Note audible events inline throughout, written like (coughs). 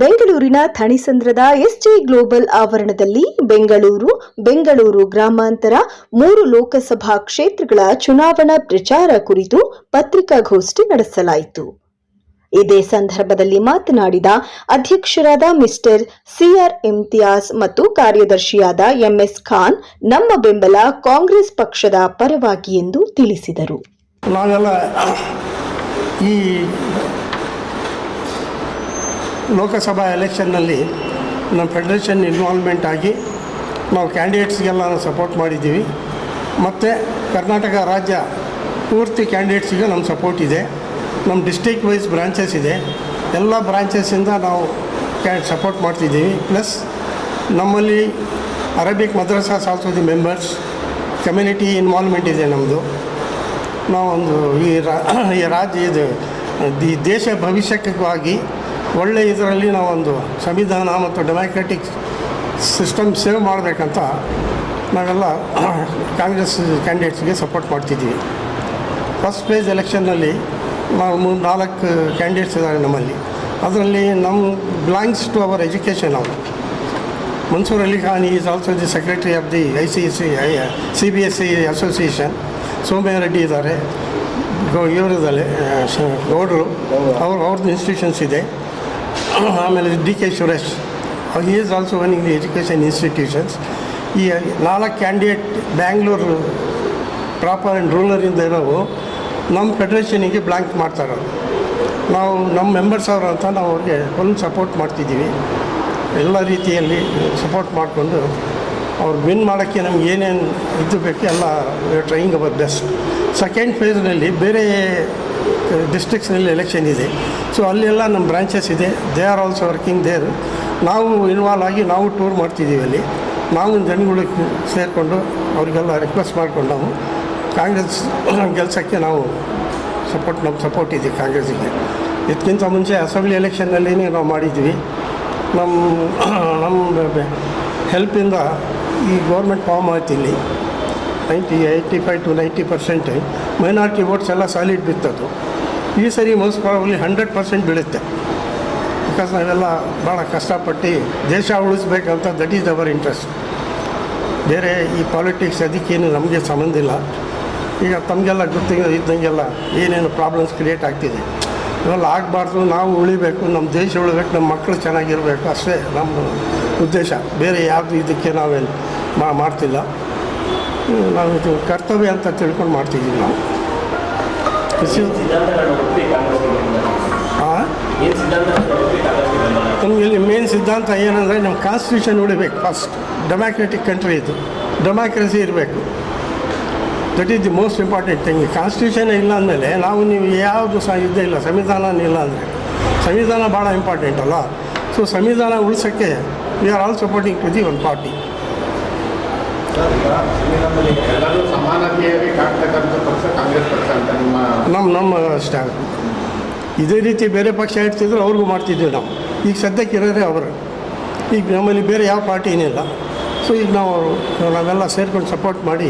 ಬೆಂಗಳೂರಿನ ಥಣಿಸಂದ್ರದ S G global ಆವರಣದಲ್ಲಿ ಬೆಂಗಳೂರು ಬೆಂಗಳೂರು ಗ್ರಾಮಾಂತರ ಮೂರು ಲೋಕಸಭಾ ಕ್ಷೇತ್ರಗಳ ಚುನಾವಣಾ ಪ್ರಚಾರ ಕುರಿತು ಪತ್ರಿಕಾಗೋಷ್ಠಿ ನಡೆಸಲಾಯಿತು. ಇದೇ ಸಂದರ್ಭದಲ್ಲಿ ಮಾತನಾಡಿದ ಅಧ್ಯಕ್ಷರಾದ ಮಿಸ್ಟರ್ ಸಿಆರ್ ಇಮ್ತಿಯಾಸ್ ಮತ್ತು ಕಾರ್ಯದರ್ಶಿಯಾದ ಎಂಎಸ್ ಖಾನ್, ನಮ್ಮ ಬೆಂಬಲ ಕಾಂಗ್ರೆಸ್ ಪಕ್ಷದ ಪರವಾಗಿ ಎಂದು ತಿಳಿಸಿದರು. ನಾವೆಲ್ಲ ಈ ಲೋಕಸಭಾ ಎಲೆಕ್ಷನ್ನಲ್ಲಿ ನಮ್ಮ ಫೆಡರೇಷನ್ ಇನ್ವಾಲ್ವ್ಮೆಂಟ್ ಆಗಿ ನಾವು ಕ್ಯಾಂಡಿಡೇಟ್ಸ್ಗೆಲ್ಲ ಸಪೋರ್ಟ್ ಮಾಡಿದ್ದೀವಿ. ಮತ್ತು ಕರ್ನಾಟಕ ರಾಜ್ಯ ಪೂರ್ತಿ ಕ್ಯಾಂಡಿಡೇಟ್ಸಿಗೆ ನಮ್ಮ ಸಪೋರ್ಟ್ ಇದೆ. ನಮ್ಮ ಡಿಸ್ಟಿಕ್ ವೈಸ್ ಬ್ರಾಂಚಸ್ ಇದೆ. ಎಲ್ಲ ಬ್ರಾಂಚಸ್ಸಿಂದ ನಾವು ಕ್ಯಾ ಸಪೋರ್ಟ್ ಮಾಡ್ತಿದ್ದೀವಿ. ಪ್ಲಸ್ ನಮ್ಮಲ್ಲಿ Arabic madrasa the members community involvement ಇದೆ ನಮ್ಮದು ನಾವೊಂದು ಈ ರಾ, ಈ ರಾಜ್ಯ ಇದು ದೇಶ ಭವಿಷ್ಯಕ್ಕಾಗಿ ಒಳ್ಳೆ ಇದರಲ್ಲಿ ನಾವೊಂದು ಸಂವಿಧಾನ ಮತ್ತು ಡೆಮಾಕ್ರೆಟಿಕ್ ಸಿಸ್ಟಮ್ ಸೇವ್ ಮಾಡಬೇಕಂತ ನಾವೆಲ್ಲ (clears throat) ಕಾಂಗ್ರೆಸ್ ಕ್ಯಾಂಡಿಡೇಟ್ಸ್ಗೆ ಸಪೋರ್ಟ್ ಮಾಡ್ತಿದ್ದೀವಿ. ಫಸ್ಟ್ ಪ್ಲೇಸ್ ಎಲೆಕ್ಷನ್ನಲ್ಲಿ ನಾವು ಮೂರು ನಾಲ್ಕು ಕ್ಯಾಂಡಿಡೇಟ್ಸ್ ಇದ್ದಾರೆ ನಮ್ಮಲ್ಲಿ. ಅದರಲ್ಲಿ ನಮ್ಮ ಬಿಲಾಂಗ್ಸ್ ಟು ಅವರ್ ಎಜುಕೇಷನ್ ಅವರು Mansoor Ali Khan is also the secretary of the I C C I C B S C association Somaiah Reddy ಇದ್ದಾರೆ. ಇವರದಲ್ಲಿ ಗೌಡ್ರು. ಅವ್ರ ಅವ್ರದ್ದು ಇನ್ಸ್ಟಿಟ್ಯೂಷನ್ಸ್ ಇದೆ. (coughs) ಆಮೇಲೆ D K Suresh he is also one in education institutions ಈ ನಾಲ್ಕು candidate Bangalore proper and ರೂಲರಿಂದ ಇರೋವು ನಮ್ಮ ಫೆಡ್ರೇಷನಿಗೆ ಬ್ಲ್ಯಾಂಕ್ ಮಾಡ್ತಾರೆ ನಾವು ನಮ್ಮ ಮೆಂಬರ್ಸ್ ಅವರು ಅಂತ ನಾವು ಅವ್ರಿಗೆ ಫುಲ್ ಸಪೋರ್ಟ್ ಮಾಡ್ತಿದ್ದೀವಿ. ಎಲ್ಲ ರೀತಿಯಲ್ಲಿ ಸಪೋರ್ಟ್ ಮಾಡಿಕೊಂಡು ಅವ್ರು ವಿನ್ ಮಾಡೋಕ್ಕೆ ನಮ್ಗೆ ಏನೇನು ಇದು ಬೇಕು ಎಲ್ಲ ಟ್ರೈಯಿಂಗ್ ಅವರ್ ಬೆಸ್ಟ್ ಸೆಕೆಂಡ್ ಫೇಸ್ನಲ್ಲಿ ಬೇರೆ ಡಿಸ್ಟ್ರಿಕ್ಸ್ನಲ್ಲಿ ಎಲೆಕ್ಷನ್ ಇದೆ. ಸೊ ಅಲ್ಲೆಲ್ಲ ನಮ್ಮ ಬ್ರಾಂಚಸ್ ಇದೆ. They are also working there ನಾವು ಇನ್ವಾಲ್ವ್ ಆಗಿ ನಾವು ಟೂರ್ ಮಾಡ್ತಿದ್ದೀವಿ ಅಲ್ಲಿ. ನಾವು ಜನಗಳಿಗೆ ಸೇರಿಕೊಂಡು ಅವರಿಗೆಲ್ಲ ರಿಕ್ವೆಸ್ಟ್ ಮಾಡಿಕೊಂಡು ನಾವು ಕಾಂಗ್ರೆಸ್ ಕೆಲಸಕ್ಕೆ ನಾವು ಸಪೋರ್ಟ್ ನಮ್ಮ ಸಪೋರ್ಟ್ ಇದೆ ಕಾಂಗ್ರೆಸ್ಸಿಗೆ. ಇದಕ್ಕಿಂತ ಮುಂಚೆ ಅಸೆಂಬ್ಲಿ ಎಲೆಕ್ಷನ್ನಲ್ಲಿ ನಾವು ಮಾಡಿದ್ವಿ. ನಮ್ಮ ನಮ್ಮ ಹೆಲ್ಪಿಂದ ಈ ಗೌರ್ಮೆಂಟ್ ಫಾರ್ಮ್ ಆಯ್ತು ಇಲ್ಲಿ. Ninety eighty five to ninety percent minority votes ಎಲ್ಲ ಸಾಲಿಡ್ ಬಿತ್ತದು. ಈ ಸರಿ ಮೋಸ್ಟ್ ಹಂಡ್ರೆಡ್ ಪರ್ಸೆಂಟ್ ಬೀಳುತ್ತೆ. ಬಿಕಾಸ್ ನಾವೆಲ್ಲ ಭಾಳ ಕಷ್ಟಪಟ್ಟು ದೇಶ ಉಳಿಸ್ಬೇಕಂತ ದಟ್ ಈಸ್ ಅವರ್ ಇಂಟ್ರೆಸ್ಟ್ ಬೇರೆ ಈ ಪಾಲಿಟಿಕ್ಸ್ ಅದಕ್ಕೇನು ನಮಗೆ ಸಂಬಂಧ ಇಲ್ಲ. ಈಗ ತಮಗೆಲ್ಲ ಗೊತ್ತಿಗೆ ಇದ್ದಂಗೆಲ್ಲ ಏನೇನು ಪ್ರಾಬ್ಲಮ್ಸ್ ಕ್ರಿಯೇಟ್ ಆಗ್ತಿದೆ. ಇವೆಲ್ಲ ಆಗಬಾರ್ದು, ನಾವು ಉಳಿಬೇಕು, ನಮ್ಮ ದೇಶ ಉಳಿಬೇಕು, ನಮ್ಮ ಮಕ್ಕಳು ಚೆನ್ನಾಗಿರಬೇಕು, ಅಷ್ಟೇ ನಮ್ಮ ಉದ್ದೇಶ. ಬೇರೆ ಯಾವುದು ಇದಕ್ಕೆ ನಾವೇನು ಮಾಡ್ತಿಲ್ಲ. ನಾವು ಇದು ಕರ್ತವ್ಯ ಅಂತ ತಿಳ್ಕೊಂಡು ಮಾಡ್ತಿದ್ದೀವಿ ನಾವು. ಕೃಷಿ ನಮಗೆ ಇಲ್ಲಿ ಮೇನ್ ಸಿದ್ಧಾಂತ ಏನಂದರೆ ನಮ್ಮ ಕಾನ್ಸ್ಟಿಟ್ಯೂಷನ್ ಉಳಿಬೇಕು ಫಸ್ಟ್ ಡೆಮಾಕ್ರೆಟಿಕ್ ಕಂಟ್ರಿ ಇದು. ಡೆಮಾಕ್ರಸಿ ಇರಬೇಕು. That is the most important thing constitution ಇಲ್ಲ ಅಂದಮೇಲೆ ನಾವು ನೀವು ಯಾವುದು ಸಹ ಇದ್ದೇ ಇಲ್ಲ, ಸಂವಿಧಾನ ಇಲ್ಲ ಅಂದರೆ. ಸಂವಿಧಾನ ಭಾಳ ಇಂಪಾರ್ಟೆಂಟ್ ಅಲ್ಲ ಸೊ ಸಂವಿಧಾನ ಉಳಿಸೋಕ್ಕೆ we are all supporting to the one party ನಿಮ್ಮ ನಮ್ಮ ಅಷ್ಟೇ ಇದೇ ರೀತಿ ಬೇರೆ ಪಕ್ಷ ಇರ್ತಿದ್ರು ಅವ್ರಿಗೂ ಮಾಡ್ತಿದ್ವಿ ನಾವು. ಈಗ ಸದ್ಯಕ್ಕೆ ಇರೋದೇ ಅವರು. ಈಗ ನಮ್ಮಲ್ಲಿ ಬೇರೆ ಯಾವ ಪಾರ್ಟಿ ಏನಿಲ್ಲ ಸೊ ಈಗ ನಾವು ನಾವೆಲ್ಲ ಸೇರ್ಕೊಂಡು ಸಪೋರ್ಟ್ ಮಾಡಿ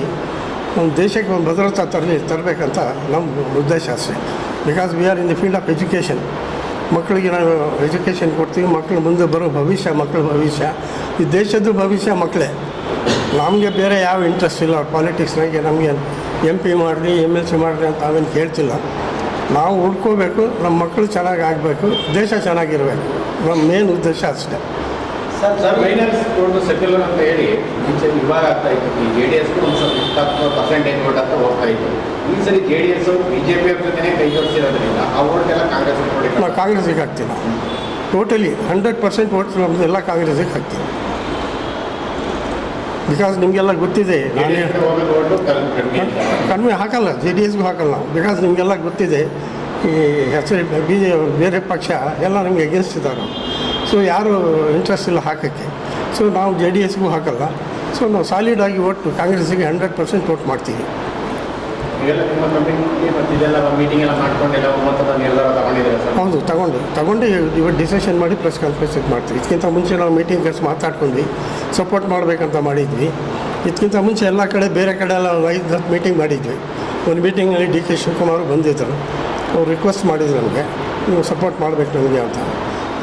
ನಮ್ಮ ದೇಶಕ್ಕೆ ಒಂದು ಭದ್ರತಾ ತರಲಿ ತರಬೇಕಂತ ನಮ್ಮ ಉದ್ದೇಶ ಅಷ್ಟೇ. Because we are in the field of education ಮಕ್ಕಳಿಗೆ ನಾವು ಎಜುಕೇಷನ್ ಕೊಡ್ತೀವಿ, ಮಕ್ಕಳು ಮುಂದೆ ಬರೋ ಭವಿಷ್ಯ, ಮಕ್ಕಳ ಭವಿಷ್ಯ. ಈ ದೇಶದ್ದು ಭವಿಷ್ಯ ಮಕ್ಕಳೇ. ನಮಗೆ ಬೇರೆ ಯಾವ ಇಂಟ್ರೆಸ್ಟ್ ಇಲ್ಲ. ಪಾಲಿಟಿಕ್ಸ್ನಾಗೆ ನಮಗೆ ಎಂ ಪಿ ಮಾಡಿರಿ ಎಂ ಎಲ್ ಸಿ ಮಾಡಿರಿ ಅಂತ ಅವೇನು ಕೇಳ್ತಿಲ್ಲ. ನಾವು ಉಳ್ಕೋಬೇಕು ನಮ್ಮ ಮಕ್ಕಳು ಚೆನ್ನಾಗಿ ಆಗಬೇಕು ದೇಶ ಚೆನ್ನಾಗಿರಬೇಕು. ನಮ್ಮ ಮೇನ್ ಉದ್ದೇಶ ಅಷ್ಟೇ. ಸೆಕ್ಯುಲರ್ ಅಂತ ಹೇಳಿ ಮುಂಚೆ ವಿಭಾಗ ಆಗ್ತಾ ಇತ್ತು. ಈ ಜೆ ಡಿ ಎಸ್ ಒಂದು ಸ್ವಲ್ಪ ಇಪ್ಪತ್ತು ಪರ್ಸೆಂಟೇಜ್ ವೋಟ್ ಅಂತ ಹೋಗ್ತಾ ಇತ್ತು. ಈ ಸರಿ J D S B J P ಅವ್ರ ಜೊತೆನೇ ಕೈ ಜೋಡಿಸಿರೋದ್ರಿಂದ ಆ ಕಾಂಗ್ರೆಸ್ ನಾವು ಕಾಂಗ್ರೆಸ್ಸಿಗೆ ಹಾಕ್ತೀವಿ ಟೋಟಲಿ ಹಂಡ್ರೆಡ್ ಪರ್ಸೆಂಟ್ ಓಟ್ಸ್ ನಮ್ಮದು ಎಲ್ಲ ಕಾಂಗ್ರೆಸ್ ಹಾಕ್ತೀವಿ ಬಿಕಾಸ್ ನಿಮಗೆಲ್ಲ ಗೊತ್ತಿದೆ ನಾನು ಕಡಿಮೆ ಹಾಕಲ್ಲ ಜೆ ಡಿ ಎಸ್ಗೂ ಹಾಕಲ್ಲ. ನಾವು ಬಿಕಾಸ್ ನಿಮಗೆಲ್ಲ ಗೊತ್ತಿದೆ ಈ ಹೆಸರು ಬಿ ಜೆ ಬೇರೆ ಪಕ್ಷ ಎಲ್ಲ ನಮಗೆ ಅಗೇನ್ಸ್ಟ್ ಇದ್ದಾರೆ. ಸೊ ಯಾರು ಇಂಟ್ರೆಸ್ಟ್ ಇಲ್ಲ ಹಾಕೋಕ್ಕೆ. ಸೊ ನಾವು ಜೆ ಡಿ ಎಸ್ಗೂ ಹಾಕಲ್ಲ. ಸೊ ನಾವು ಸಾಲಿಡ್ ಆಗಿ ಒಟ್ಟು ಕಾಂಗ್ರೆಸ್ಸಿಗೆ ಹಂಡ್ರೆಡ್ ಪರ್ಸೆಂಟ್ ವೋಟ್ ಮಾಡ್ತೀವಿ. ಮೀಟಿಂಗ್ ಎಲ್ಲ ಒಮ್ಮತದಲ್ಲಿ ಹೌದು, ತಗೊಂಡು. ತಗೊಂಡು ಇವತ್ತು ಡಿಸಿಷನ್ ಮಾಡಿ ಪ್ರೆಸ್ ಕಾನ್ಫರೆನ್ಸ್ ಮಾಡ್ತೀವಿ. ಇದಕ್ಕಿಂತ ಮುಂಚೆ ನಾವು ಮೀಟಿಂಗ್ ಕರೆಸಿ ಮಾತಾಡ್ಕೊಂಡ್ವಿ. ಸಪೋರ್ಟ್ ಮಾಡಬೇಕಂತ ಮಾಡಿದ್ವಿ. ಇದಕ್ಕಿಂತ ಮುಂಚೆ ಎಲ್ಲ ಕಡೆ ಬೇರೆ ಕಡೆ ಎಲ್ಲ ಐದು ಹತ್ತು ಮೀಟಿಂಗ್ ಮಾಡಿದ್ವಿ. ಒಂದು ಮೀಟಿಂಗಲ್ಲಿ ಡಿ ಕೆ ಶಿವಕುಮಾರ್ ಬಂದಿದ್ದರು. ಅವ್ರು ರಿಕ್ವೆಸ್ಟ್ ಮಾಡಿದ್ರು ನಮಗೆ. ನೀವು ಸಪೋರ್ಟ್ ಮಾಡಬೇಕು ನಮಗೆ ಅಂತ.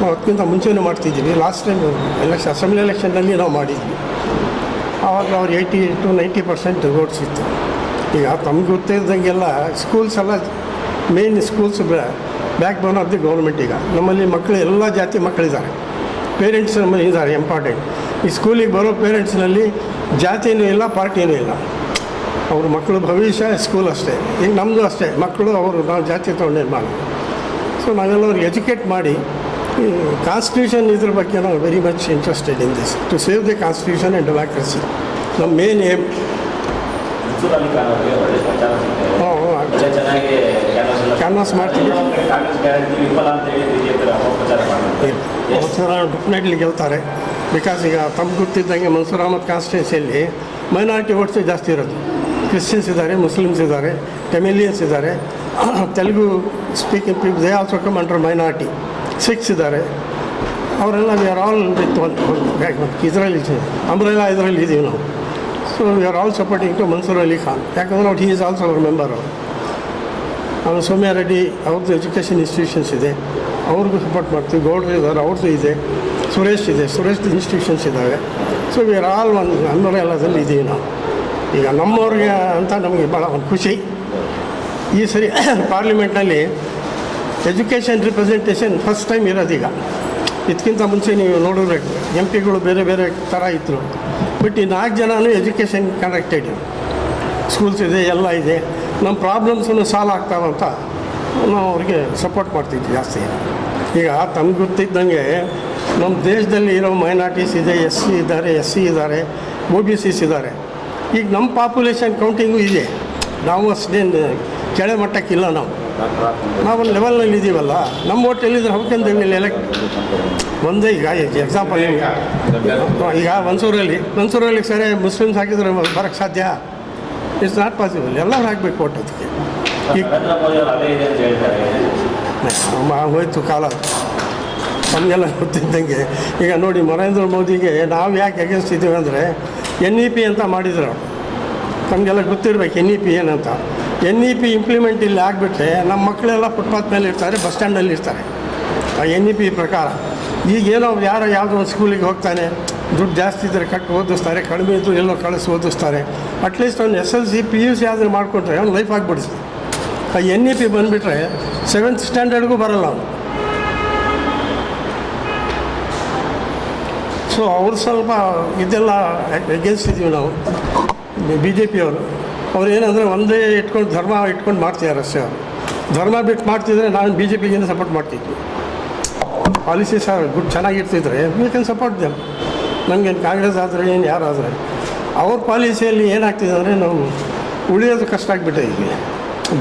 ನಾವು ಅದಕ್ಕಿಂತ ಮುಂಚೆನೂ ಮಾಡ್ತಿದ್ದೀವಿ. ಲಾಸ್ಟ್ ಟೈಮ್ ಎಲೆಕ್ಷನ್ ಅಸೆಂಬ್ಲಿ ಎಲೆಕ್ಷನ್ನಲ್ಲಿ ನಾವು ಮಾಡಿದ್ವಿ. ಆವಾಗ ಅವ್ರು eighty to ninety percent votes ಈಗ ತಮ್ಗೆ ಗೊತ್ತಿದ್ದಂಗೆಲ್ಲ ಸ್ಕೂಲ್ಸ್ ಎಲ್ಲ main schools backbone of the government ಈಗ. ನಮ್ಮಲ್ಲಿ ಮಕ್ಕಳು ಎಲ್ಲ ಜಾತಿ ಮಕ್ಕಳಿದ್ದಾರೆ ಪೇರೆಂಟ್ಸ್ ನಮ್ಮಲ್ಲಿ ಇದ್ದಾರೆ ಇಂಪಾರ್ಟೆಂಟ್ ಈ ಸ್ಕೂಲಿಗೆ ಬರೋ ಪೇರೆಂಟ್ಸ್ನಲ್ಲಿ ಜಾತಿಯೂ ಇಲ್ಲ, ಪಾರ್ಟಿನೂ ಇಲ್ಲ. ಅವ್ರ ಮಕ್ಕಳು ಭವಿಷ್ಯ ಸ್ಕೂಲ್ ಅಷ್ಟೇ. ಈಗ ನಮ್ಮದು ಅಷ್ಟೇ ಮಕ್ಕಳು ಅವರು, ನಾವು ಜಾತಿ ತೊಗೊಂಡೇನು ಮಾಡಿ ಸೊ ನಾವೆಲ್ಲ ಅವ್ರಿಗೆ ಎಜುಕೇಟ್ ಮಾಡಿ ಕಾನ್ಸ್ಟಿಟ್ಯೂಷನ್ ಇದ್ರ ಬಗ್ಗೆ ನಾವು very much interested in this to save the constitution and democracy ನಮ್ಮ ಮೇನ್ ಏಮ್ ಪ್ರಚಾರ ಒಳ್ಳೆ ಚೆನ್ನಾಗಿ ಕ್ಯಾನ್ವಾಸ್ ಎಲ್ಲ ಮಾಡ್ತೀವಿ. ಕಾಂಗ್ರೆಸ್ ಗ್ಯಾರಂಟಿ ವಿಫಲ ಅಂತ ಹೇಳಿ ಬಿಜೆಪಿ ಅಪಪ್ರಚಾರ ಮಾಡ್ತಾರೆ ಮನ್ಸೂರ್ ಡೆಫಿನೆಟ್ಲಿ ಗೆಲ್ತಾರೆ. ಬಿಕಾಸ್ ಈಗ ತಮ್ಗೆ ಗೊತ್ತಿದ್ದಂಗೆ ಮನ್ಸೂರ್ ಅಹಮದ್ ಕಾನ್ಸ್ಟಿಟ್ಯೂನ್ಸಿಯಲ್ಲಿ ಮೈನಾರಿಟಿ ವೋಟ್ಸ್ ಜಾಸ್ತಿ ಇರೋದು. ಕ್ರಿಶ್ಚಿಯನ್ಸ್ ಇದ್ದಾರೆ ಮುಸ್ಲಿಮ್ಸ್ ಇದ್ದಾರೆ ಟೆಮಿಲಿಯನ್ಸ್ ಇದ್ದಾರೆ. (coughs) Telugu speaking people they also come under minority Sikhs ಇದ್ದಾರೆ. ಅವರೆಲ್ಲ we are all with one ಇದರಲ್ಲಿ ಅಂಬ್ರೆಲ್ಲ ಇದರಲ್ಲಿ ಇದ್ದೀವಿ ನಾವು so we are all supporting to Mansoor Ali Khan ಯಾಕಂದ್ರೆ ಅವ್ರು he is also our member ಅವರು ಆಮೇಲೆ ಸೌಮ್ಯ ರೆಡ್ಡಿ, ಅವ್ರದ್ದು ಎಜುಕೇಷನ್ ಇನ್ಸ್ಟಿಟ್ಯೂಷನ್ಸ್ ಇದೆ. ಅವ್ರಿಗೂ ಸಪೋರ್ಟ್ ಮಾಡ್ತೀವಿ. ಗೌಡ್ರು ಇದ್ದಾರೆ, ಅವ್ರದ್ದು ಇದೆ. ಸುರೇಶ್ ಇದೆ. ಸುರೇಶ್ ಇನ್ಸ್ಟಿಟ್ಯೂಷನ್ಸ್ ಇದ್ದಾವೆ. ಸೊ ವಿ ಆರ್ ಆಲ್ ಒಂದು ಅಂಬರೆಲ್ಲದಲ್ಲಿ ಇದ್ದೀವಿ ನಾವು. ಈಗ ನಮ್ಮವ್ರಿಗೆ ಅಂತ ನಮಗೆ ಭಾಳ ಒಂದು ಖುಷಿ. ಈ ಸರಿ ಪಾರ್ಲಿಮೆಂಟ್ನಲ್ಲಿ ಎಜುಕೇಷನ್ ರಿಪ್ರೆಸೆಂಟೇಷನ್ ಫಸ್ಟ್ ಟೈಮ್ ಇರೋದೀಗ. ಇದಕ್ಕಿಂತ ಮುಂಚೆ ನೀವು ನೋಡಿದ್ರೆ ಎಂ ಪಿಗಳು ಬೇರೆ ಬೇರೆ ಥರ ಇದ್ದರು ಬಟ್ ಈ ನಾಲ್ಕು ಜನನೂ ಎಜುಕೇಷನ್ ಕನೆಕ್ಟೆಡ್ ಸ್ಕೂಲ್ಸ್ ಇದೆ, ಎಲ್ಲ ಇದೆ. ನಮ್ಮ ಪ್ರಾಬ್ಲಮ್ಸನ್ನು ಸಾಲ್ವ್ ಆಗ್ತಾವಂತ ನಾವು ಅವ್ರಿಗೆ ಸಪೋರ್ಟ್ ಮಾಡ್ತಿದ್ವಿ ಜಾಸ್ತಿ. ಈಗ ತಮ್ಗೆ ಗೊತ್ತಿದ್ದಂಗೆ ನಮ್ಮ ದೇಶದಲ್ಲಿ ಇರೋ ಮೈನಾರಿಟೀಸ್ ಇದೆ ಎಸ್ ಸಿ ಇದ್ದಾರೆ ಎಸ್ ಸಿ ಇದ್ದಾರೆ ಒ ಬಿ ಸಿಸ್ ಇದ್ದಾರೆ. ಈಗ ನಮ್ಮ ಪಾಪ್ಯುಲೇಷನ್ ಕೌಂಟಿಂಗು ಇದೆ. ನಾವು ಅಷ್ಟೇನು ಕೆಳ ಮಟ್ಟಕ್ಕಿಲ್ಲ ನಾವು. ನಾವು ಲೆವೆಲ್ನಲ್ಲಿ ಇದ್ದೀವಲ್ಲ, ನಮ್ಮ ಹೋಟೆಲಿದ್ರೆ ಹೌಕಂದ ಎಲೆಕ್ಟ್ ಒಂದೇ ಈಗ ಎಕ್ಸಾಂಪಲ್ ಈಗ ಮನ್ಸೂರಲ್ಲಿ ಮನ್ಸೂರಲ್ಲಿ ಸರಿ ಮುಸ್ಲಿಮ್ಸ್ ಹಾಕಿದ್ರೆ ಬರೋಕ್ಕೆ ಸಾಧ್ಯ? ಇಟ್ಸ್ ನಾಟ್ ಪಾಸಿಬಲ್ ಎಲ್ಲರೂ ಹಾಕಬೇಕು ಓಟ್ ಅದಕ್ಕೆ. ಈಗ ಹೋಯ್ತು ಕಾಲ. ನಮಗೆಲ್ಲ ಗೊತ್ತಿದ್ದಂಗೆ. ಈಗ ನೋಡಿ, ನರೇಂದ್ರ ಮೋದಿಗೆ ನಾವು ಯಾಕೆ ಅಗೇನ್ಸ್ಟ್ ಇದ್ದೀವಿ ಅಂದರೆ ಎನ್ ಇ ಪಿ ಅಂತ ಮಾಡಿದ್ರು. ನಮಗೆಲ್ಲ ಗೊತ್ತಿರ್ಬೇಕು ಎನ್ ಇ ಪಿ ಏನಂತ. ಎನ್ ಇ ಪಿ ಇಂಪ್ಲಿಮೆಂಟ್ ಇಲ್ಲಿ ಆಗಿಬಿಟ್ರೆ ನಮ್ಮ ಮಕ್ಕಳೆಲ್ಲ ಫುಟ್ಪಾತ್ ಮೇಲೆ ಇರ್ತಾರೆ ಬಸ್ ಸ್ಟ್ಯಾಂಡಲ್ಲಿ ಇರ್ತಾರೆ. ಆ ಎನ್ ಇ ಪಿ ಪ್ರಕಾರ. ಈಗೇನೋ ಯಾರೋ ಯಾವುದೋ ಒಂದು ಸ್ಕೂಲಿಗೆ ಹೋಗ್ತಾನೆ, ದುಡ್ಡು ಜಾಸ್ತಿ ಇದ್ದರೆ ಕಟ್ಟು ಓದಿಸ್ತಾರೆ, ಕಡಿಮೆ ಇದ್ದು ಎಲ್ಲೋ ಕಳಿಸಿ ಓದಿಸ್ತಾರೆ. ಅಟ್ಲೀಸ್ಟ್ ಅವ್ನು S L C P U C ಆದರೂ ಮಾಡಿಕೊಟ್ರೆ ಅವ್ನು ಲೈಫ್ ಆಗಿಬಿಡಿಸ್ತಾರೆ ಆ ಎನ್ ಇ ಪಿ ಬಂದುಬಿಟ್ರೆ ಸೆವೆಂತ್ ಸ್ಟ್ಯಾಂಡರ್ಡ್ಗೂ ಬರಲ್ಲ ಅವನು. ಸೊ ಅವ್ರು ಸ್ವಲ್ಪ ಇದೆಲ್ಲ ಎಗೇನ್ಸ್ಟ್ ಇದೀವಿ ನಾವು ಬಿ ಜೆ ಪಿಯವರು ಅವ್ರು ಏನಂದರೆ ಒಂದೇ ಇಟ್ಕೊಂಡು ಧರ್ಮ ಇಟ್ಕೊಂಡು ಮಾಡ್ತಿದ್ದಾರೆ ಅಷ್ಟೇ. ಧರ್ಮ ಬಿಟ್ಟು ಮಾಡ್ತಿದ್ರೆ ನಾನು ಬಿ ಜೆ ಪಿಗಿಂತ ಸಪೋರ್ಟ್ ಮಾಡ್ತಿದ್ವಿ ಪಾಲಿಸಿ ಸರ್, ಗುಡ್ ಚೆನ್ನಾಗಿರ್ತಿದ್ರೆ ವಿ ಕ್ಯಾನ್ ಸಪೋರ್ಟ್ ದೆಮ್ ನಮಗೇನು ಕಾಂಗ್ರೆಸ್ ಆದರೆ, ಏನು ಯಾರಾದರೆ ಅವ್ರ ಪಾಲಿಸಿಯಲ್ಲಿ ಏನಾಗ್ತಿದೆ ಅಂದರೆ ನಾವು ಉಳಿಯೋದು ಕಷ್ಟ ಆಗಿಬಿಟ್ಟೆ ಈಗ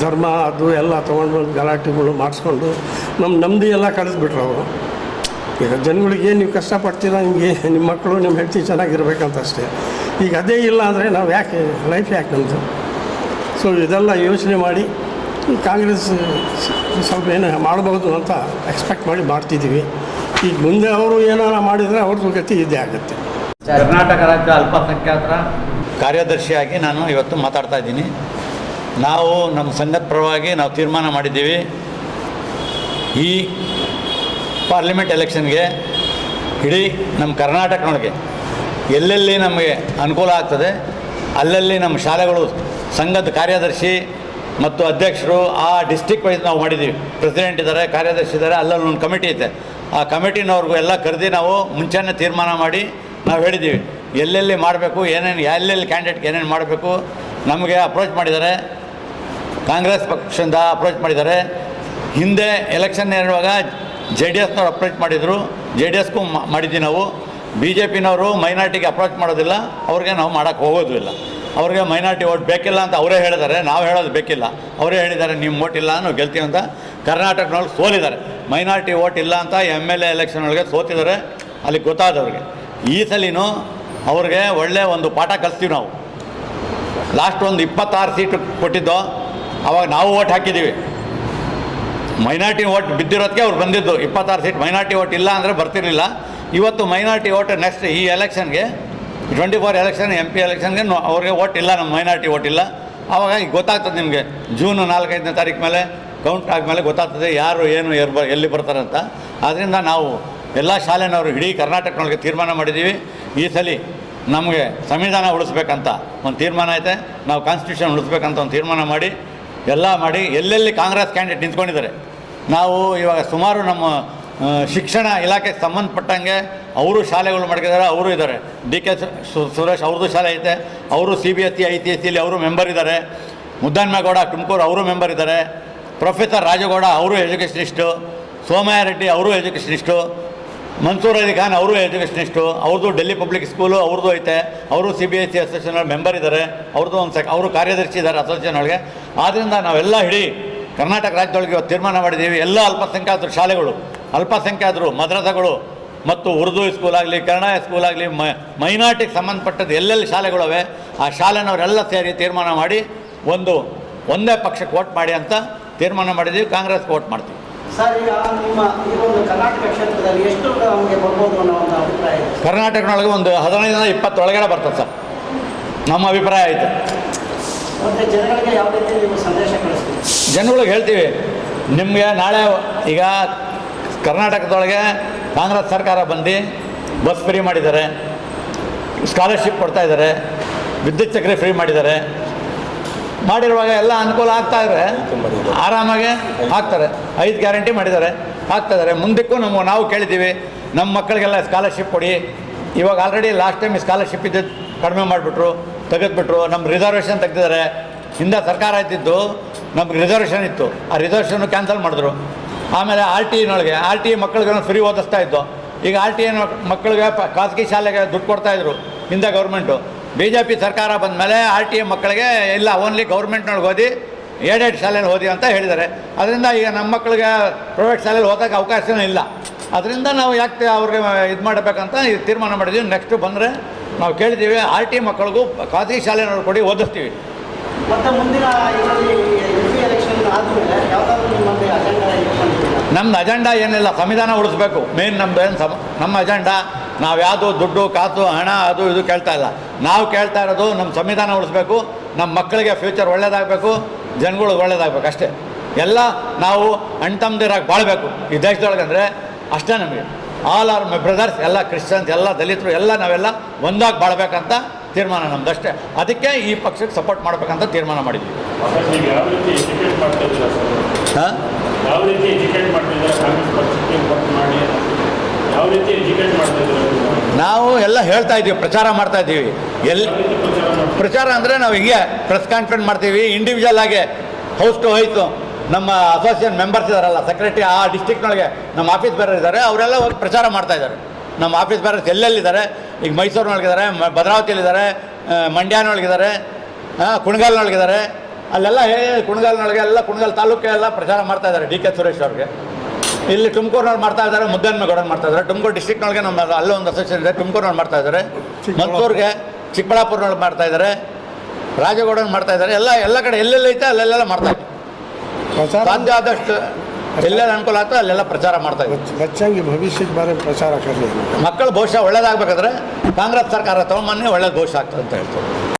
ಧರ್ಮ ಅದು ಎಲ್ಲ ತೊಗೊಂಡು ಗಲಾಟೆಗಳು ಮಾಡಿಸ್ಕೊಂಡು ನಮ್ಮ ನೆಮ್ಮದಿ ಎಲ್ಲ ಕಳಿಸ್ಬಿಟ್ರು ಅವರು. ಈಗ ಜನಗಳಿಗೆ ನೀವು ಕಷ್ಟಪಡ್ತೀರ ನಿಮಗೆ ನಿಮ್ಮ ಮಕ್ಕಳು ನಿಮ್ಮ ಹೆಂಡತಿ ಚೆನ್ನಾಗಿರ್ಬೇಕಂತ ಅಷ್ಟೇ. ಈಗ ಅದೇ ಇಲ್ಲ ಅಂದರೆ ನಾವು ಯಾಕೆ ಲೈಫ್ ಯಾಕೆ ನಮ್ಮದು ಸೊ ಇದೆಲ್ಲ ಯೋಚನೆ ಮಾಡಿ ಕಾಂಗ್ರೆಸ್ ಸ್ವಲ್ಪ ಏನು ಮಾಡಬಹುದು ಅಂತ ಎಕ್ಸ್ಪೆಕ್ಟ್ ಮಾಡಿ ಮಾಡ್ತಿದ್ದೀವಿ. ಈಗ ಮುಂದೆ ಅವರು ಏನಾರ ಮಾಡಿದರೆ ಅವ್ರದ್ದು ಗತಿ ಇದೇ ಆಗುತ್ತೆ. ಕರ್ನಾಟಕ ರಾಜ್ಯ ಅಲ್ಪಸಂಖ್ಯಾತರ ಕಾರ್ಯದರ್ಶಿಯಾಗಿ ನಾನು ಇವತ್ತು ಮಾತಾಡ್ತಾ ಇದ್ದೀನಿ. ನಾವು ನಮ್ಮ ಸಂಘದ ಪರವಾಗಿ ನಾವು ತೀರ್ಮಾನ ಮಾಡಿದ್ದೀವಿ. ಈ ಪಾರ್ಲಿಮೆಂಟ್ ಎಲೆಕ್ಷನ್ಗೆ ಇಡೀ ನಮ್ಮ ಕರ್ನಾಟಕನೊಳಗೆ ಎಲ್ಲೆಲ್ಲಿ ನಮಗೆ ಅನುಕೂಲ ಆಗ್ತದೆ, ಅಲ್ಲಲ್ಲಿ ನಮ್ಮ ಶಾಲೆಗಳು ಸಂಘದ ಕಾರ್ಯದರ್ಶಿ ಮತ್ತು ಅಧ್ಯಕ್ಷರು ಆ ಡಿಸ್ಟಿಕ್ ವೈಸ್ ನಾವು ಮಾಡಿದ್ದೀವಿ. ಪ್ರೆಸಿಡೆಂಟ್ ಇದ್ದಾರೆ, ಕಾರ್ಯದರ್ಶಿ ಇದ್ದಾರೆ, ಅಲ್ಲಲ್ಲಿ ಒಂದು ಕಮಿಟಿ ಇದೆ ಆ ಕಮಿಟಿನವ್ರಿಗೂ ಎಲ್ಲ ಕರೆದಿ ನಾವು ಮುಂಚೆನೇ ತೀರ್ಮಾನ ಮಾಡಿ ನಾವು ಹೇಳಿದ್ದೀವಿ. ಎಲ್ಲೆಲ್ಲಿ ಮಾಡಬೇಕು, ಏನೇನು, ಎಲ್ಲೆಲ್ಲಿ ಕ್ಯಾಂಡಿಡೇಟ್ಗೆ ಏನೇನು ಮಾಡಬೇಕು, ನಮಗೆ ಅಪ್ರೋಚ್ ಮಾಡಿದ್ದಾರೆ. ಕಾಂಗ್ರೆಸ್ ಪಕ್ಷದಿಂದ ಅಪ್ರೋಚ್ ಮಾಡಿದ್ದಾರೆ. ಹಿಂದೆ ಎಲೆಕ್ಷನ್ ಇರುವಾಗ ಜೆ ಡಿ ಎಸ್ನವ್ರು ಅಪ್ರೋಚ್ ಮಾಡಿದರು. ಜೆ ಡಿ ಎಸ್ಗೂ ಮಾಡಿದ್ದೀವಿ ನಾವು. ಬಿ ಜೆ ಪಿನವರು ಮೈನಾರಿಟಿಗೆ ಅಪ್ರೋಚ್ ಮಾಡೋದಿಲ್ಲ. ಅವ್ರಿಗೆ ನಾವು ಮಾಡೋಕ್ಕೆ ಹೋಗೋದು ಇಲ್ಲ. ಅವ್ರಿಗೆ ಮೈನಾರಿಟಿ ಓಟ್ ಬೇಕಿಲ್ಲ ಅಂತ ಅವರೇ ಹೇಳಿದ್ದಾರೆ. ನಾವು ಹೇಳೋದು ಬೇಕಿಲ್ಲ. ಅವರೇ ಹೇಳಿದ್ದಾರೆ ನಿಮ್ಮ ಓಟ್ ಇಲ್ಲ ನಾವು ಗೆಲ್ತೀವಿ ಅಂತ ಕರ್ನಾಟಕನೊಳಗೆ ಸೋಲಿದ್ದಾರೆ. ಮೈನಾರಿಟಿ ಓಟ್ ಇಲ್ಲ ಅಂತ ಎಂ ಎಲ್ ಎ ಎಲೆಕ್ಷನ್ ಒಳಗೆ ಸೋತಿದ್ದಾರೆ. ಅಲ್ಲಿ ಗೊತ್ತಾದವ್ರಿಗೆ. ಈ ಸಲಿನೂ ಅವ್ರಿಗೆ ಒಳ್ಳೆ ಒಂದು ಪಾಠ ಕಲಿಸ್ತೀವಿ ನಾವು. ಲಾಸ್ಟ್ ಒಂದು ಇಪ್ಪತ್ತಾರು ಸೀಟು ಕೊಟ್ಟಿದ್ದೋ, ಅವಾಗ ನಾವು ಓಟ್ ಹಾಕಿದ್ದೀವಿ. ಮೈನಾರಿಟಿ ಓಟ್ ಬಿದ್ದಿರೋದಕ್ಕೆ ಅವ್ರು ಬಂದಿದ್ದು. ಇಪ್ಪತ್ತಾರು ಸೀಟ್ ಮೈನಾರಿಟಿ ಓಟ್ ಇಲ್ಲ ಅಂದರೆ ಬರ್ತಿರಲಿಲ್ಲ. ಇವತ್ತು ಮೈನಾರಿಟಿ ಓಟ್ ನೆಕ್ಸ್ಟ್ ಈ ಎಲೆಕ್ಷನ್ಗೆ twenty four election M P ಎಲೆಕ್ಷನ್ಗೆ ಅವ್ರಿಗೆ ಓಟ್ ಇಲ್ಲ, ನಮ್ಮ ಮೈನಾರಿಟಿ ಓಟ್ ಇಲ್ಲ. ಆವಾಗ ಗೊತ್ತಾಗ್ತದೆ ನಿಮಗೆ. ಜೂನ್ ನಾಲ್ಕೈದನೇ ತಾರೀಕು ಮೇಲೆ ಕೌಂಟ್ ಆದಮೇಲೆ ಗೊತ್ತಾಗ್ತದೆ ಯಾರು, ಏನು, ಎರ್ ಬ ಎಲ್ಲಿ ಬರ್ತಾರಂತ ಆದ್ದರಿಂದ ನಾವು ಎಲ್ಲ ಶಾಲೆನವರು ಇಡೀ ಕರ್ನಾಟಕದೊಳಗೆ ತೀರ್ಮಾನ ಮಾಡಿದ್ದೀವಿ. ಈ ಸಲ ನಮಗೆ ಸಂವಿಧಾನ ಉಳಿಸ್ಬೇಕಂತ ಒಂದು ತೀರ್ಮಾನ ಐತೆ. ನಾವು ಕಾನ್ಸ್ಟಿಟ್ಯೂಷನ್ ಉಳಿಸ್ಬೇಕಂತ ಒಂದು ತೀರ್ಮಾನ ಮಾಡಿ, ಎಲ್ಲ ಮಾಡಿ ಎಲ್ಲೆಲ್ಲಿ ಕಾಂಗ್ರೆಸ್ ಕ್ಯಾಂಡಿಡೇಟ್ ನಿಂತ್ಕೊಂಡಿದ್ದಾರೆ. ನಾವು ಇವಾಗ ಸುಮಾರು ನಮ್ಮ ಶಿಕ್ಷಣ ಇಲಾಖೆಗೆ ಸಂಬಂಧಪಟ್ಟಂಗೆ ಅವರು ಶಾಲೆಗಳು ಮಾಡ್ಕಿದ್ದಾರೆ ಅವರು ಇದ್ದಾರೆ. ಡಿ ಕೆ ಸುರೇಶ್ ಅವ್ರದ್ದು ಶಾಲೆ ಐತೆ, ಅವರು C B S C I C S ಸಿಲಿ ಅವರು ಮೆಂಬರ್ ಇದ್ದಾರೆ. ಮುದ್ದನ್ಮೇಗೌಡ ತುಮಕೂರು ಅವರು ಮೆಂಬರ್ ಇದ್ದಾರೆ. ಪ್ರೊಫೆಸರ್ ರಾಜಗೌಡ ಅವರು ಎಜುಕೇಷನಿಸ್ಟು, ಸೋಮಯ್ಯ ರೆಡ್ಡಿ ಅವರು ಎಜುಕೇಷನಿಸ್ಟು, ಮನ್ಸೂರ್ ಅಲಿ ಖಾನ್ ಅವರು ಎಜುಕೇಷನಿಸ್ಟು, ಅವ್ರದ್ದು ಡೆಲ್ಲಿ ಪಬ್ಲಿಕ್ ಸ್ಕೂಲು ಅವ್ರದ್ದು ಐತೆ, ಅವರು C B S C association member ಇದ್ದಾರೆ, ಅವ್ರದ್ದು ಒಂದು ಸೆಕ್, ಅವರು ಕಾರ್ಯದರ್ಶಿ ಇದ್ದಾರೆ ಅಸೋಸಿಯೇಷನ್ ಒಳಗೆ. ಆದ್ದರಿಂದ ನಾವೆಲ್ಲ ಹಿಡಿ ಕರ್ನಾಟಕ ರಾಜ್ಯದೊಳಗೆ ಇವತ್ತು ತೀರ್ಮಾನ ಮಾಡಿದ್ದೀವಿ, ಎಲ್ಲ ಅಲ್ಪಸಂಖ್ಯಾತರ ಶಾಲೆಗಳು. ಅಲ್ಪಸಂಖ್ಯಾತರು ಮದ್ರಸಗಳು ಮತ್ತು ಉರ್ದು ಸ್ಕೂಲ್ ಆಗಲಿ ಕನ್ನಡ ಸ್ಕೂಲ್ ಆಗಲಿ ಮೈನಾರ್ಟಿಗೆ ಸಂಬಂಧಪಟ್ಟದ್ದು ಎಲ್ಲೆಲ್ಲಿ ಶಾಲೆಗಳವೆ ಆ ಶಾಲೆನವರೆಲ್ಲ ಸೇರಿ ತೀರ್ಮಾನ ಮಾಡಿ ಒಂದು ಒಂದೇ ಪಕ್ಷಕ್ಕೆ ವೋಟ್ ಮಾಡಿ ಅಂತ ತೀರ್ಮಾನ ಮಾಡಿದ್ದೀವಿ ಕಾಂಗ್ರೆಸ್ಗೆ ವೋಟ್ ಮಾಡ್ತೀವಿ. ಸರ್ ಈಗ ಕರ್ನಾಟಕದೊಳಗೆ ಒಂದು ಹದಿನೈದರಿಂದ ಇಪ್ಪತ್ತೊಳಗಡೆ ಬರ್ತದೆ ಸರ್. ನಮ್ಮ ಅಭಿಪ್ರಾಯ ಆಯಿತು ಮತ್ತೆ ಜನಗಳಿಗೆ ಯಾವ ರೀತಿ ನೀವು ಸಂದೇಶ ಕಳಿಸ್ತೀವಿ ಜನಗಳಿಗೆ ಹೇಳ್ತೀವಿ ನಿಮಗೆ ನಾಳೆ ಈಗ ಕರ್ನಾಟಕದೊಳಗೆ ಕಾಂಗ್ರೆಸ್ ಸರ್ಕಾರ ಬಂದು ಬಸ್ ಫ್ರೀ ಮಾಡಿದ್ದಾರೆ ಸ್ಕಾಲರ್ಶಿಪ್ ಕೊಡ್ತಾ ಇದ್ದಾರೆ, ವಿದ್ಯುತ್ ಚಕ್ರಿ ಫ್ರೀ ಮಾಡಿದ್ದಾರೆ. ಮಾಡಿರುವಾಗ ಎಲ್ಲ ಅನುಕೂಲ ಆಗ್ತಾ ಇದ್ರೆ ಆರಾಮಾಗಿ ಹಾಕ್ತಾರೆ. ಐದು ಗ್ಯಾರಂಟಿ ಮಾಡಿದ್ದಾರೆ. ಹಾಕ್ತಾ ಇದ್ದಾರೆ. ಮುಂದಕ್ಕೂ ನಮ್ಮ ನಾವು ಕೇಳಿದ್ದೀವಿ, ನಮ್ಮ ಮಕ್ಕಳಿಗೆಲ್ಲ ಸ್ಕಾಲರ್ಶಿಪ್ ಕೊಡಿ. ಇವಾಗ ಆಲ್ರೆಡಿ ಲಾಸ್ಟ್ ಟೈಮ್ ಸ್ಕಾಲರ್ಶಿಪ್ ಇದ್ದು ಕಡಿಮೆ ಮಾಡಿಬಿಟ್ರು, ತೆಗೆದುಬಿಟ್ರು. ನಮ್ಮ ರಿಸರ್ವೇಷನ್ ತೆಗೆದಿದ್ದಾರೆ. ಹಿಂದೆ ಸರ್ಕಾರ ಇದ್ದಿದ್ದು ನಮ್ಗೆ ರಿಸರ್ವೇಷನ್ ಇತ್ತು. ಆ ರಿಸರ್ವೇಷನ್ ಕ್ಯಾನ್ಸಲ್ ಮಾಡಿದ್ರು. ಆಮೇಲೆ ಆರ್ ಟಿ ಇನೊಳಗೆ, ಆರ್ ಟಿ ಮಕ್ಕಳಿಗೆ ಫ್ರೀ ಓದಿಸ್ತಾ ಇದ್ದು. ಈಗ ಆರ್ ಟಿ ಮಕ್ಕಳಿಗೆ ಖಾಸಗಿ ಶಾಲೆಗೆ ದುಡ್ಡು ಕೊಡ್ತಾಯಿದ್ರು ಹಿಂದೆ ಗೌರ್ಮೆಂಟು ಬಿ ಜೆ ಪಿ ಸರ್ಕಾರ ಬಂದಮೇಲೆ ಆರ್ ಟಿ ಮಕ್ಕಳಿಗೆ ಇಲ್ಲ ಓನ್ಲಿ ಗೌರ್ಮೆಂಟ್ನೊಳಗೆ ಓದಿ, ಏಡೆಡ್ ಶಾಲೆಯಲ್ಲಿ ಓದಿ ಅಂತ ಹೇಳಿದ್ದಾರೆ. ಅದರಿಂದ ಈಗ ನಮ್ಮ ಮಕ್ಕಳಿಗೆ ಪ್ರೈವೇಟ್ ಶಾಲೆಯಲ್ಲಿ ಓದೋಕ್ಕೆ ಅವಕಾಶನೇ ಇಲ್ಲ. ಅದರಿಂದ ನಾವು ಯಾಕೆ ಅವ್ರಿಗೆ ಇದು ಮಾಡಬೇಕಂತ ತೀರ್ಮಾನ ಮಾಡಿದ್ದೀವಿ ನೆಕ್ಸ್ಟ್ ಬಂದರೆ ನಾವು ಕೇಳಿದ್ದೀವಿ ಆರ್ ಟಿ ಮಕ್ಕಳಿಗೂ ಖಾಸಗಿ ಶಾಲೆನವ್ರು ಕೊಡಿ ಓದಿಸ್ತೀವಿ. ಮತ್ತೆ ಮುಂದಿನ ನಿಮ್ಮಲ್ಲಿ ಅಜೆಂಡಾ ಇಟ್ಕೊಂಡಿದ್ದೀರಾ ನಮ್ದು ಅಜೆಂಡಾ ಏನಿಲ್ಲ ಸಂವಿಧಾನ ಉಳಿಸ್ಬೇಕು. ಮೇನ್ ನಮ್ದು ಏನು ಸಮ ನಮ್ಮ ಅಜೆಂಡಾ ನಾವು ಯಾವುದು ದುಡ್ಡು ಕಾಸು ಹಣ ಅದು ಇದು ಕೇಳ್ತಾ ಇಲ್ಲ. ನಾವು ಕೇಳ್ತಾ ಇರೋದು ನಮ್ಮ ಸಂವಿಧಾನ ಉಳಿಸ್ಬೇಕು ನಮ್ಮ ಮಕ್ಕಳಿಗೆ ಫ್ಯೂಚರ್ ಒಳ್ಳೇದಾಗಬೇಕು ಜನಗಳಿಗೆ ಒಳ್ಳೇದಾಗಬೇಕು ಅಷ್ಟೇ. ಎಲ್ಲ ನಾವು ಅಣ್ಣ ತಮ್ಮದಿರಾಗಿ ಬಾಳಬೇಕು. ಈ ದೇಶದೊಳಗೆ ಅಂದರೆ ಅಷ್ಟೇ ನಮಗೆ. ಆಲ್ ಆರ್ ಮೈ ಬ್ರದರ್ಸ್ ಎಲ್ಲ ಕ್ರಿಶ್ಚಿಯನ್ಸ್ ಎಲ್ಲ ದಲಿತರು ಎಲ್ಲ ನಾವೆಲ್ಲ ಒಂದಾಗಿ ಬಾಳ್ಬೇಕಂತ ತೀರ್ಮಾನ ನಮ್ದು ಅಷ್ಟೇ. ಅದಕ್ಕೆ ಈ ಪಕ್ಷಕ್ಕೆ ಸಪೋರ್ಟ್ ಮಾಡಬೇಕಂತ ತೀರ್ಮಾನ ಮಾಡಿದ್ವಿ. ಯಾವ ರೀತಿ ಎಜುಕೇಟ್ ಮಾಡ್ತಿದ್ದೀರಾ ಕಾಂಗ್ರೆಸ್ ಪಕ್ಷಕ್ಕೆ ವರ್ಕ್ ಮಾಡಿ ಯಾವ ರೀತಿ ಎಜುಕೇಟ್ ಮಾಡ್ತಾ ಇದ್ದೀರಾ ನಾವು ಎಲ್ಲ ಹೇಳ್ತಾ ಇದ್ದೀವಿ ಪ್ರಚಾರ ಮಾಡ್ತಾ ಇದ್ದೀವಿ. ಎಲ್ಲಿ ಪ್ರಚಾರ ಅಂದರೆ ನಾವು ಹಿಂಗೆ ಪ್ರೆಸ್ ಕಾನ್ಫರೆನ್ಸ್ ಮಾಡ್ತೀವಿ ಇಂಡಿವಿಜುವಲ್ ಆಗಿ ಹೌಸ್ ಟು ಹೌಸು ನಮ್ಮ ಅಸೋಸಿಯೇಷನ್ ಮೆಂಬರ್ಸ್ ಇದಾರಲ್ಲ ಸೆಕ್ರೆಟರಿ ಆ ಡಿಸ್ಟಿಕ್ನೊಳಗೆ ನಮ್ಮ ಆಫೀಸ್ ಬೇರೆ ಇದ್ದಾರೆ ಅವರೆಲ್ಲ ಹೋಗಿ ಪ್ರಚಾರ ಮಾಡ್ತಾ ಇದ್ದಾರೆ. ನಮ್ಮ ಆಫೀಸ್ ಬೇರೆ ಎಲ್ಲೆಲ್ಲಿದ್ದಾರೆ ಈಗ ಮೈಸೂರಿನೊಳಗಿದ್ದಾರೆ ಭದ್ರಾವತಿಯಲ್ಲಿದ್ದಾರೆ ಮಂಡ್ಯನೊಳಗಿದ್ದಾರೆ ಕುಣಗಾಲ್ನೊಳಗಿದ್ದಾರೆ. ಅಲ್ಲೆಲ್ಲ ಕುಣಗಾಲ್ನೊಳಗೆ ಎಲ್ಲ ಕುಣಗಾಲ್ ತಾಲೂಕೆಲ್ಲ ಪ್ರಚಾರ ಮಾಡ್ತಾ ಇದ್ದಾರೆ ಡಿ ಕೆ ಸುರೇಶ್ ಅವ್ರಿಗೆ. ಇಲ್ಲಿ ತುಮಕೂರಿನವ್ರು ಮಾಡ್ತಾ ಇದ್ದಾರೆ ಮುದ್ದನ್ಮೇಗೌಡನ್ ಮಾಡ್ತಾ ಇದ್ದಾರೆ. ತುಮಕೂರು ಡಿಸ್ಟಿಕ್ನೊಳಗೆ ನಮ್ಮ ಅಲ್ಲೊಂದು ಒಂದು ಅಸೋಸಿಯೇಷನ್ ಇದೆ ತುಮಕೂರಿನವ್ರು ಮಾಡ್ತಾ ಇದ್ದಾರೆ. ಮದ್ದೂರಿಗೆ ಚಿಕ್ಕಬಳ್ಳಾಪುರ್ನವ್ರು ಮಾಡ್ತಾ ಇದ್ದಾರೆ. ರಾಜಗೌಡನ್ ಮಾಡ್ತಾ ಇದ್ದಾರೆ. ಎಲ್ಲ ಎಲ್ಲ ಕಡೆ ಎಲ್ಲೆಲ್ಲೈತೆ ಅಲ್ಲೆಲ್ಲ ಮಾಡ್ತಾ ಇದ್ದಾರೆ. ಸಾಧ್ಯ ಆದಷ್ಟು ಎಲ್ಲೆಲ್ಲ ಅನುಕೂಲ ಆಗ್ತದೆ ಅಲ್ಲೆಲ್ಲ ಪ್ರಚಾರ ಮಾಡ್ತಾ ಇದ್ದಾರೆ. ಭವಿಷ್ಯದ ಬಾರಿ ಪ್ರಚಾರ ಮಕ್ಕಳು ಭವಿಷ್ಯ ಒಳ್ಳೇದಾಗಬೇಕಾದ್ರೆ ಕಾಂಗ್ರೆಸ್ ಸರ್ಕಾರ ತಗೊಂಬನ್ನಿ ಒಳ್ಳೇದು ಭವಿಷ್ಯ ಆಗ್ತದೆ ಅಂತ ಹೇಳ್ತಾರೆ.